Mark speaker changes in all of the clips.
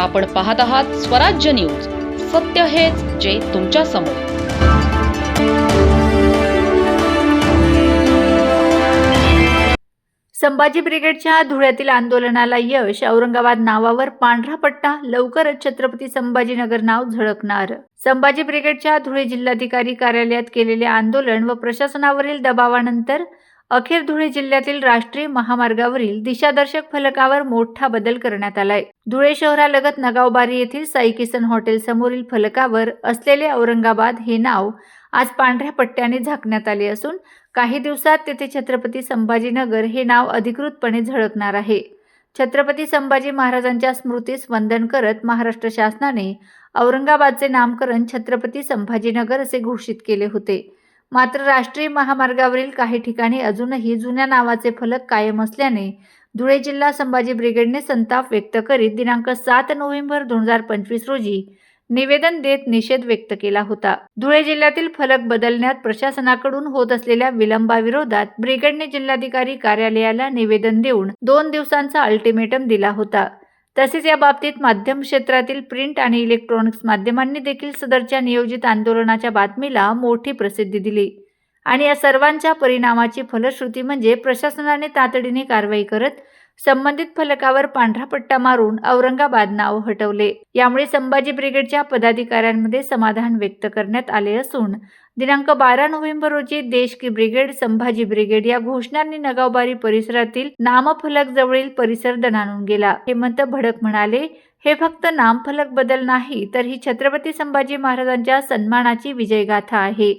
Speaker 1: आपण पाहत आहात स्वराज्य न्यूज. सत्य हेच जे तुमच्यासमोर.
Speaker 2: संभाजी ब्रिगेडच्या धुळ्यातील आंदोलनाला यश औरंगाबाद नावावर पांढरा पट्टा लवकरच छत्रपती संभाजीनगर नाव झळकणार. संभाजी ब्रिगेडच्या धुळे जिल्हाधिकारी कार्यालयात केलेले आंदोलन व प्रशासनावरील दबावानंतर अखेर धुळे जिल्ह्यातील राष्ट्रीय महामार्गावरील दिशादर्शक फलकावर मोठा बदल करण्यात आलाय. धुळे शहरालगत नगावबारी येथील साई किसन हॉटेल समोरील फलकावर असलेले औरंगाबाद हे नाव आज पांढऱ्या पट्ट्याने झाकण्यात आले असून काही दिवसात तेथे छत्रपती संभाजीनगर हे नाव अधिकृतपणे झळकणार आहे. छत्रपती संभाजी महाराजांच्या स्मृतीस वंदन करत महाराष्ट्र शासनाने औरंगाबादचे नामकरण छत्रपती संभाजीनगर असे घोषित केले होते. मात्र राष्ट्रीय महामार्गावरील काही ठिकाणी अजूनही जुन्या नावाचे फलक कायम असल्याने धुळे जिल्हा संभाजी ब्रिगेडने संताप व्यक्त करीत दिनांक सात नोव्हेंबर दोन हजार पंचवीस रोजी निवेदन देत निषेध व्यक्त केला होता. धुळे जिल्ह्यातील फलक बदलण्यात प्रशासनाकडून होत असलेल्या विलंबाविरोधात ब्रिगेडने जिल्हाधिकारी कार्यालयाला निवेदन देऊन दोन दिवसांचा अल्टिमेटम दिला होता. तसेच या बाबतीत माध्यम क्षेत्रातील प्रिंट आणि इलेक्ट्रॉनिक्स माध्यमांनी देखील सदरच्या नियोजित आंदोलनाच्या बातमीला मोठी प्रसिद्धी दिली. आणि या सर्वांच्या परिणामाची फलश्रुती म्हणजे प्रशासनाने तातडीने कारवाई करत संबंधित फलकावर पांढरा पट्टा मारून औरंगाबाद नाव हटवले. यामुळे संभाजी ब्रिगेडच्या पदाधिकाऱ्यांमध्ये समाधान व्यक्त करण्यात आले असून दिनांक बारा नोव्हेंबर रोजी देश की ब्रिगेड संभाजी ब्रिगेड या घोषणांनी नगावबारी परिसरातील नामफलक जवळील परिसर दणाणून गेला. हेमंत भडक म्हणाले हे फक्त नामफलक बदल नाही तर ही छत्रपती संभाजी महाराजांच्या सन्मानाची विजयगाथा आहे.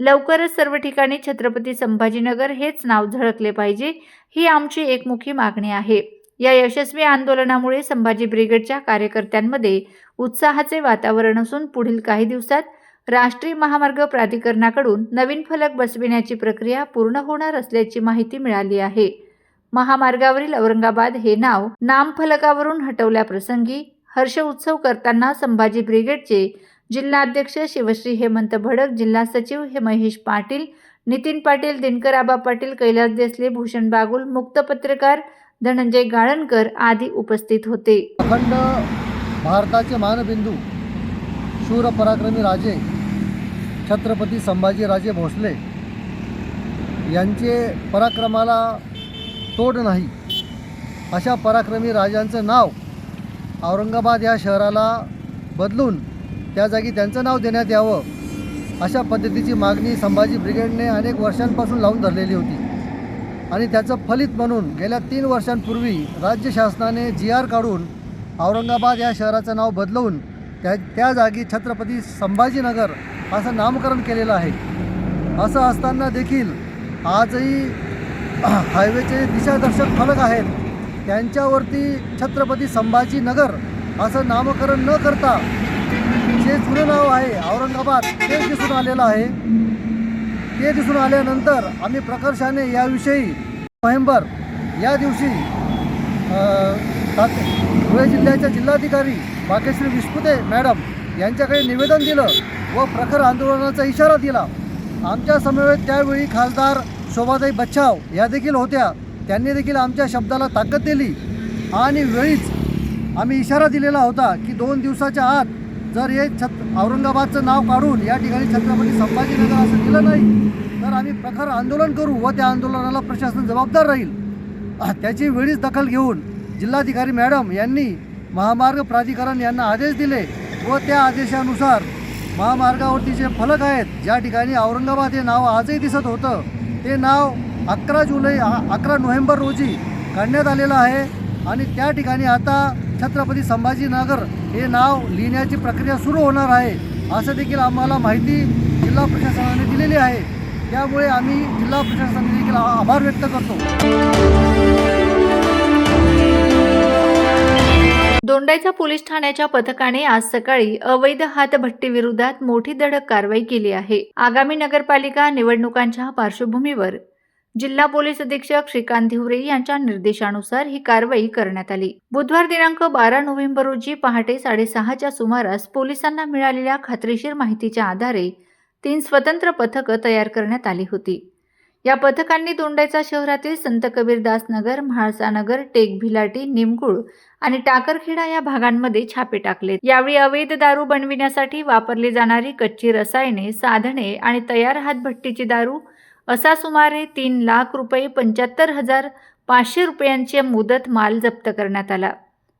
Speaker 2: लवकरच सर्व ठिकाणी छत्रपती संभाजीनगर हेच नाव झळकले पाहिजे ही आमची एकमुखी मागणी आहे. या यशस्वी आंदोलनामुळे संभाजी ब्रिगेडच्या कार्यकर्त्यांमध्ये उत्साहाचे वातावरण असून पुढील काही दिवसात राष्ट्रीय महामार्ग प्राधिकरणाकडून नवीन फलक बसविण्याची प्रक्रिया पूर्ण होणार असल्याची माहिती मिळाली आहे. महामार्गावरील औरंगाबाद हे नाव नामफलकावरून हटवल्याप्रसंगी हर्ष उत्सव करताना संभाजी ब्रिगेडचे जिल्हाध्यक्ष शिवश्री हेमंत भडक जिल्हा सचिव हे महेश पाटील नितीन पाटील दिनकर आबा पाटील कैलास देसले भूषण बागुल मुक्त पत्रकार धनंजय गाळणकर आदी उपस्थित होते.
Speaker 3: अखंड भारताचे मानबिंदू शूर पराक्रमी राजे छत्रपती संभाजीराजे भोसले यांचे पराक्रमाला तोड नाही. अशा पराक्रमी राजांचं नाव औरंगाबाद या शहराला बदलून त्या जागी त्यांचं नाव देण्यात यावं अशा पद्धतीची मागणी संभाजी ब्रिगेडने अनेक वर्षांपासून लावून धरलेली होती. आणि त्याचं फलित म्हणून गेल्या तीन वर्षांपूर्वी राज्य शासनाने जी आर काढून औरंगाबाद या शहराचं नाव बदलवून त्या त्या जागी छत्रपती संभाजीनगर असं नामकरण केलेलं आहे. असं असताना देखील आजही हायवेचे दिशादर्शक फलक आहेत. त्यांच्यावरती छत्रपती संभाजीनगर असं नामकरण न करता जे जुनं नाव आहे औरंगाबाद ते दिसून आलेलं आहे. ते दिसून आल्यानंतर आम्ही प्रकर्षाने याविषयी नोव्हेंबर या दिवशी धुळे जिल्ह्याच्या जिल्हाधिकारी भाग्यश्री विस्पुते मॅडम यांच्याकडे निवेदन दिलं व प्रखर आंदोलनाचा इशारा दिला. आमच्या समवेत त्यावेळी खासदार शोभाताई बच्छाव या देखील होत्या. त्यांनी देखील आमच्या शब्दाला ताकद दिली. आणि वेळीच आम्ही इशारा दिलेला होता की दोन दिवसाच्या आत जर हे छत औरंगाबादचं नाव काढून या ठिकाणी छत्रपती संभाजीनगर असं दिलं नाही तर आम्ही प्रखर आंदोलन करू व त्या आंदोलनाला प्रशासन जबाबदार राहील. त्याची वेळीच दखल घेऊन जिल्हाधिकारी मॅडम यांनी महामार्ग प्राधिकरण यांना आदेश दिले व त्या आदेशानुसार महामार्गावरती जे फलक आहेत ज्या ठिकाणी औरंगाबाद हे नाव आजही दिसत होतं ते नाव अकरा जुलै अकरा नोव्हेंबर रोजी काढण्यात आलेलं आहे. आणि त्या ठिकाणी आता छत्रपती संभाजीनगर हे नाव लिहिण्याची प्रक्रिया सुरू होणार आहे असं देखील आम्हाला माहिती जिल्हा प्रशासनाने दिलेली आहे. त्यामुळे आम्ही जिल्हा प्रशासनाने देखील आभार व्यक्त करतो.
Speaker 2: दोंडायचा पोलीस ठाण्याच्या पथकाने आज सकाळी अवैध हातभट्टीविरोधात मोठी धडक कारवाई केली आहे. आगामी नगरपालिका निवडणुकांच्या पार्श्वभूमीवर जिल्हा पोलीस अधीक्षक श्रीकांत धिवरे यांच्या निर्देशानुसार ही कारवाई करण्यात आली. बुधवार दिनांक बारा नोव्हेंबर रोजी पहाटे साडेसहाच्या सुमारास पोलिसांना मिळालेल्या खात्रीशीर माहितीच्या आधारे तीन स्वतंत्र पथकं तयार करण्यात आली होती. या पथकांनी दोंडाईचा शहरातील संत कबीरदास नगर म्हाळसानगर टेकभिलाटी टेक भिलाटी निमकुळ आणि टाकरखेडा या भागांमध्ये छापे टाकले. यावेळी अवैध दारू बनविण्यासाठी वापरली जाणारी कच्ची रसायने साधने आणि तयार हातभट्टीची दारू असा सुमारे तीन लाख रुपये पंच्याहत्तर हजार पाचशे रुपयांची मुदत माल जप्त करण्यात आला.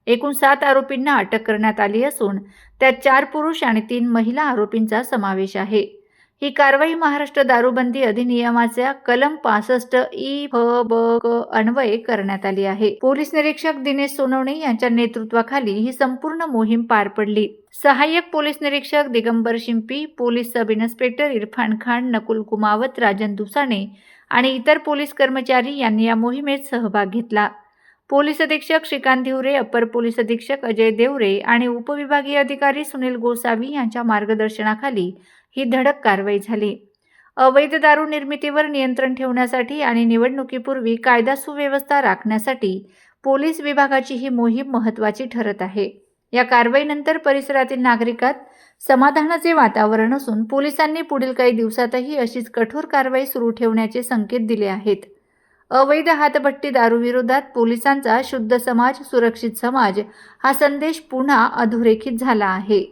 Speaker 2: एकूण सात आरोपींना अटक करण्यात आली असून त्यात चार पुरुष आणि तीन महिला आरोपींचा समावेश आहे. ही कारवाई महाराष्ट्र दारूबंदी अधिनियमाच्या कलम पासष्ट ई फ ब क अन्वये करण्यात आली आहे. पोलीस निरीक्षक दिनेश सोनवणे यांच्या नेतृत्वाखाली ही संपूर्ण मोहीम पार पडली. सहाय्यक पोलीस निरीक्षक Digambar Shimpi police sub inspector Irfan Khan Nakul Kumawat Rajan Dusane आणि इतर पोलीस कर्मचारी यांनी या मोहिमेत सहभाग घेतला. पोलीस अधीक्षक श्रीकांत देवरे अपर पोलीस अधीक्षक अजय देवरे आणि उपविभागीय अधिकारी सुनील गोसावी यांच्या मार्गदर्शनाखाली ही धडक कारवाई झाली. अवैध दारू निर्मितीवर नियंत्रण ठेवण्यासाठी आणि निवडणुकीपूर्वी कायदा सुव्यवस्था राखण्यासाठी पोलीस विभागाची ही मोहीम महत्त्वाची ठरत आहे. या कारवाईनंतर परिसरातील नागरिकात समाधानाचे वातावरण असून पोलिसांनी पुढील काही दिवसातही अशीच कठोर कारवाई सुरू ठेवण्याचे संकेत दिले आहेत. अवैध हातभट्टी दारूविरोधात पोलिसांचा शुद्ध समाज सुरक्षित समाज हा संदेश पुन्हा अधोरेखित झाला आहे.